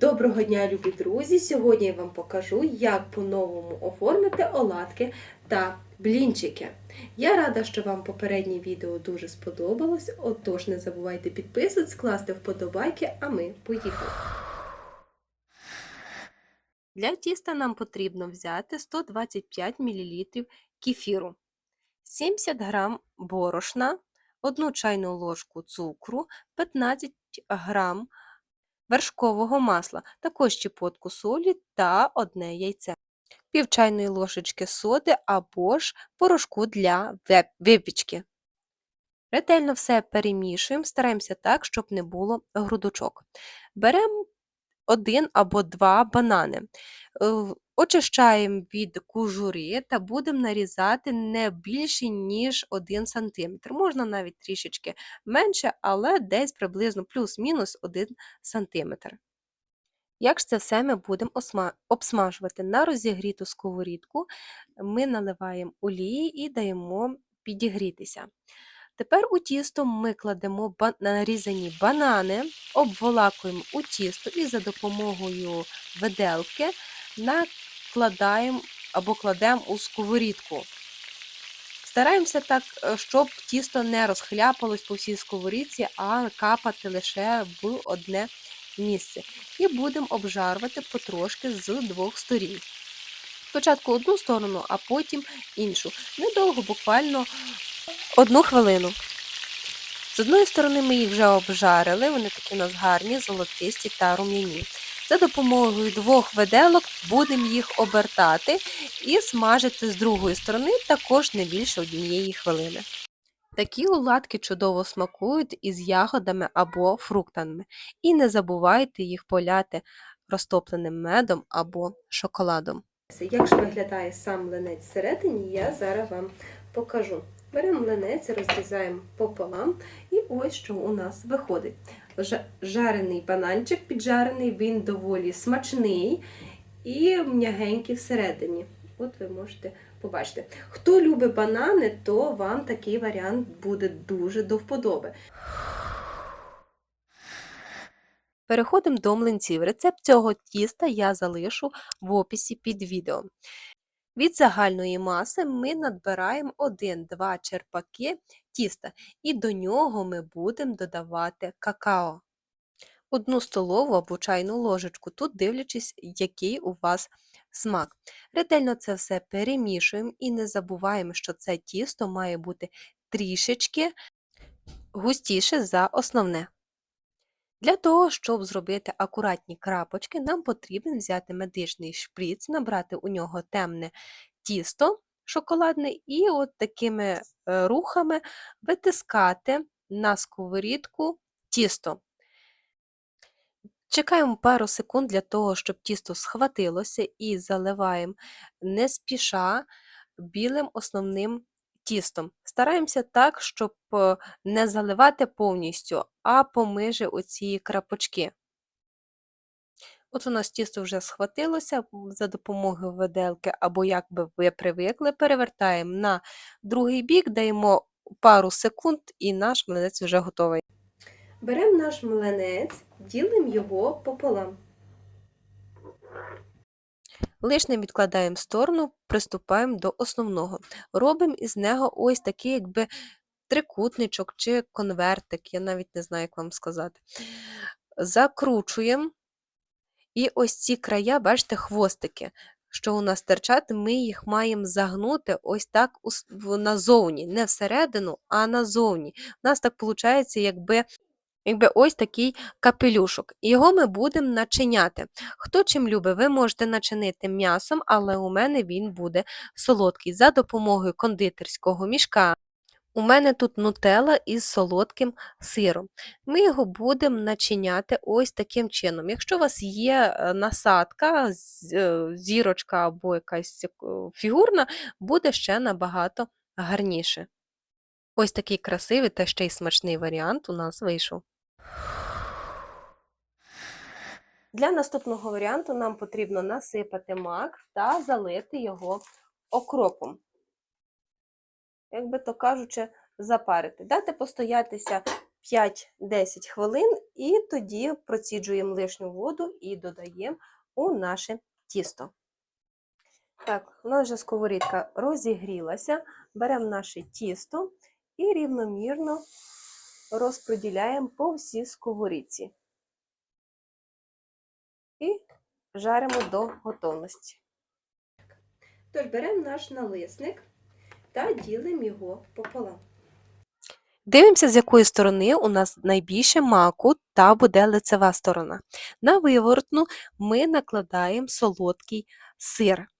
Доброго дня, любі друзі! Сьогодні я вам покажу, як по-новому оформити оладки та блінчики. Я рада, що вам попереднє відео дуже сподобалось. Отож, не забувайте підписуватись, класти вподобайки, а ми поїхали. Для тіста нам потрібно взяти 125 мл кефіру, 70 г борошна, 1 чайну ложку цукру, 15 г вершкового масла, також щепотку солі та одне яйце, пів чайної ложечки соди або ж порошку для випічки. Ретельно все перемішуємо, стараємося так, щоб не було грудочок. Беремо один або два банани. Е, Очищаємо від кожури та будемо нарізати не більше, ніж 1 см. Можна навіть трішечки менше, але десь приблизно плюс-мінус 1 см. Як ж це все ми будемо обсмажувати? На розігріту сковорідку ми наливаємо олії і даємо підігрітися. Тепер у тісто ми кладемо нарізані банани, обволакуємо у тісто і за допомогою виделки накладаємо або кладемо у сковорідку. Стараємося так, е, щоб тісто не розхляпалось по всій сковорідці, а капати лише в одне місце. І будемо обжарувати потрошки з двох сторін. Спочатку одну сторону, а потім іншу. Недовго, буквально одну хвилину. З одної сторони ми їх вже обжарили, вони такі у нас гарні, золотисті та рум'яні. За допомогою двох виделок будемо їх обертати і смажити з другої сторони також не більше однієї хвилини. Такі оладки чудово смакують із ягодами або фруктами. І не забувайте їх поляти розтопленим медом або шоколадом. Як ж виглядає сам млинець всередині, я зараз вам покажу. Беремо млинець, розрізаємо пополам, і ось що у нас виходить. Жарений бананчик піджарений, він доволі смачний і м'ягенький всередині. От ви можете побачити. Хто любить банани, то вам такий варіант буде дуже до вподоби. Переходимо до млинців. Рецепт цього тіста я залишу в описі під відео. Від загальної маси ми надбираємо 1-2 черпаки тіста, і до нього ми будемо додавати какао. Одну столову або чайну ложечку, тут дивлячись, який у вас смак. Ретельно це все перемішуємо і не забуваємо, що це тісто має бути трішечки густіше за основне. Для того, щоб зробити акуратні крапочки, нам потрібно взяти медичний шприц, набрати у нього темне тісто шоколадне і от такими е, рухами витискати на сковорідку тісто. Чекаємо пару секунд для того, щоб тісто схватилося, і заливаємо не спіша білим основним тістом. Стараємося так, щоб е, не заливати повністю, а помиже оці крапочки. От у нас тісто вже схватилося за допомогою виделки, або як би ви привикли, перевертаємо на другий бік, даємо пару секунд, і наш млинець вже готовий. Беремо наш млинець, ділимо його пополам. Лишнє відкладаємо в сторону, приступаємо до основного. Робимо із нього ось такий, якби трикутничок чи конвертик, я навіть не знаю, як вам сказати. Закручуємо. І ось ці края, бачите, хвостики, що у нас терчать, ми їх маємо загнути ось так назовні, не всередину, а назовні. У нас так виходить, якби якби ось такий капелюшок. Його ми будемо начиняти. Хто чим любить, ви можете начинити м'ясом, але у мене він буде солодкий за допомогою кондитерського мішка. У мене тут нутелла із солодким сиром. Ми його будемо начиняти ось таким чином. Якщо у вас є е, насадка, е, зірочка або якась е, фігурна, буде ще набагато гарніше. Ось такий красивий та ще й смачний варіант у нас вийшов. Для наступного варіанту нам потрібно насипати мак та залити його окропом як би то кажучи, запарити. Дати постоятися 5-10 хвилин і тоді проціджуємо лишню воду і додаємо у наше тісто. Так, у нас вже сковорідка розігрілася. Беремо наше тісто і рівномірно розподіляємо по всій сковорідці. І жаримо до готовності. Тож беремо наш налисник та ділимо його пополам. Дивимося, з якої сторони у нас найбільше маку та буде лицева сторона. На виворотну ми накладаємо солодкий сир.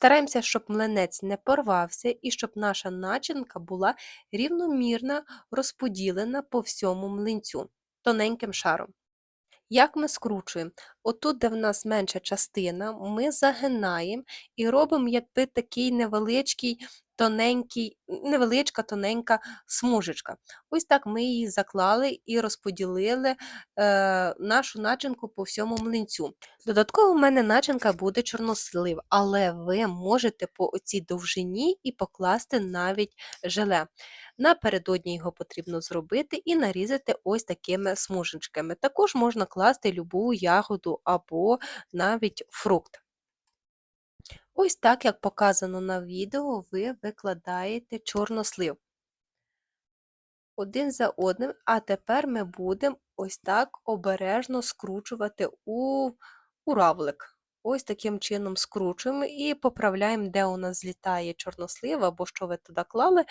Стараємося, щоб млинець не порвався і щоб наша начинка була рівномірно розподілена по всьому млинцю тоненьким шаром. Як ми скручуємо? Отут, де в нас менша частина, ми загинаємо і робимо якби такий невеличкий, тоненький, невеличка тоненька смужечка. Ось так ми її заклали і розподілили е, нашу начинку по всьому млинцю. Додатково в мене начинка буде чорнослив, але ви можете по цій довжині і покласти навіть желе. Напередодні його потрібно зробити і нарізати ось такими смужечками. Також можна класти любу ягоду або навіть фрукт. Ось так, як показано на відео, ви викладаєте чорнослив один за одним, а тепер ми будемо ось так обережно скручувати у, у равлик. Ось таким чином скручуємо і поправляємо, де у нас злітає чорнослив або що ви туди клали,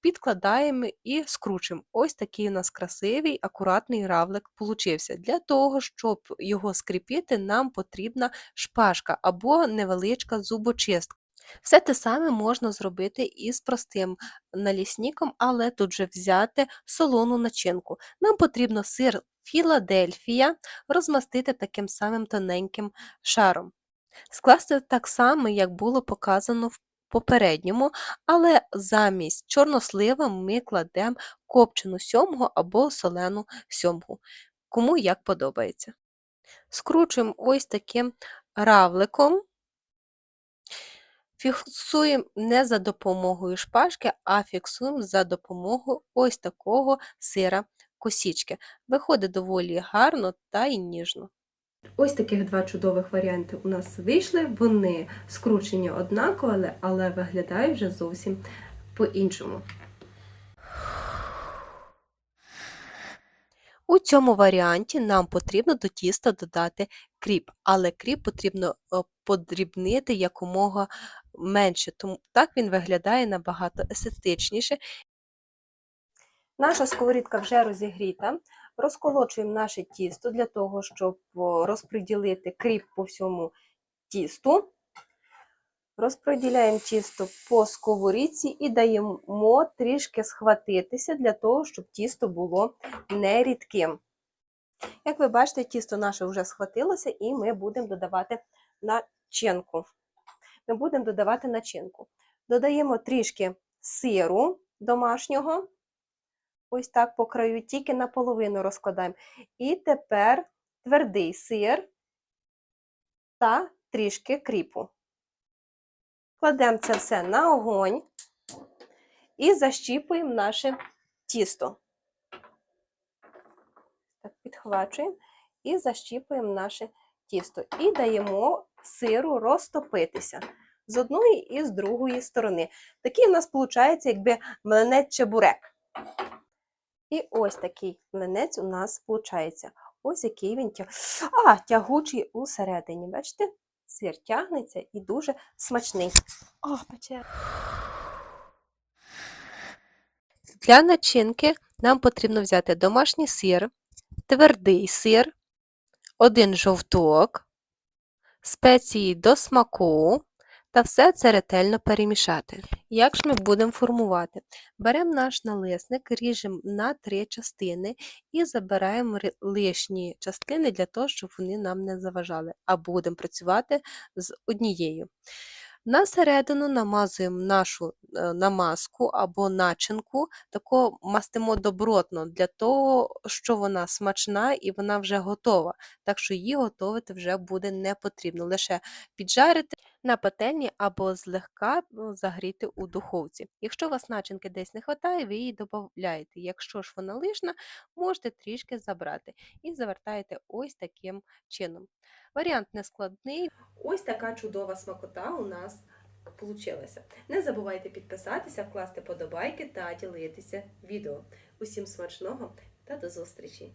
підкладаємо і скручуємо. Ось такий у нас красивий, акуратний равлик получився. Для того, щоб його скріпити, нам потрібна шпажка або невеличка зубочистка. Все те саме можна зробити і з простим налісніком, але тут же взяти солону начинку. Нам потрібно сир Філадельфія розмастити таким самим тоненьким шаром. Скласти так само, як було показано в попередньому, але замість чорнослива ми кладемо копчену сьомгу або солену сьомгу, кому як подобається. Скручуємо ось таким равликом. Фіксуємо не за допомогою шпажки, а фіксуємо за допомогою ось такого сира косічки. Виходить доволі гарно та й ніжно. Ось таких два чудових варіанти у нас вийшли. Вони скручені однаково, але, але виглядають вже зовсім по-іншому. У цьому варіанті нам потрібно до тіста додати кріп, але кріп потрібно е, подрібнити якомога менше, тому так він виглядає набагато естетичніше. Наша сковорідка вже розігріта. Розколочуємо наше тісто для того, щоб розподілити кріп по всьому тісту. Розподіляємо тісто по сковорідці і даємо трішки схватитися для того, щоб тісто було не рідким. Як ви бачите, тісто наше вже схватилося, і ми будемо додавати начинку. Ми будемо додавати начинку. Додаємо трішки сиру домашнього, ось так по краю, тільки наполовину розкладаємо. І тепер твердий сир та трішки кріпу. Кладемо це все на огонь і защіпуємо наше тісто. Так, Підхвачуємо і защіпуємо наше тісто. І даємо сиру розтопитися з одної і з другої сторони. Такий у нас виходить, якби млинець чебурек. І ось такий млинець у нас виходить. Ось який він тяг... а, тягучий усередині. Бачите? Сир тягнеться і дуже смачний. О, пече. Для начинки нам потрібно взяти домашній сир, твердий сир, один жовток, спеції до смаку та все це ретельно перемішати. Як ж ми будемо формувати? Беремо наш налисник, ріжемо на три частини і забираємо лишні частини для того, щоб вони нам не заважали, а будемо працювати з однією. На середину намазуємо нашу е, намазку або начинку, тако мастимо добротно для того, що вона смачна і вона вже готова. Так що її готувати вже буде не потрібно. Лише піджарити на пательні або злегка ну, загріти у духовці. Якщо у вас начинки десь не вистачає, ви її додаєте. Якщо ж вона лишна, можете трішки забрати і завертаєте ось таким чином. Варіант не складний. Ось така чудова смакота у нас получилася. Не забувайте підписатися, вкласти подобайки та ділитися відео. Усім смачного та до зустрічі!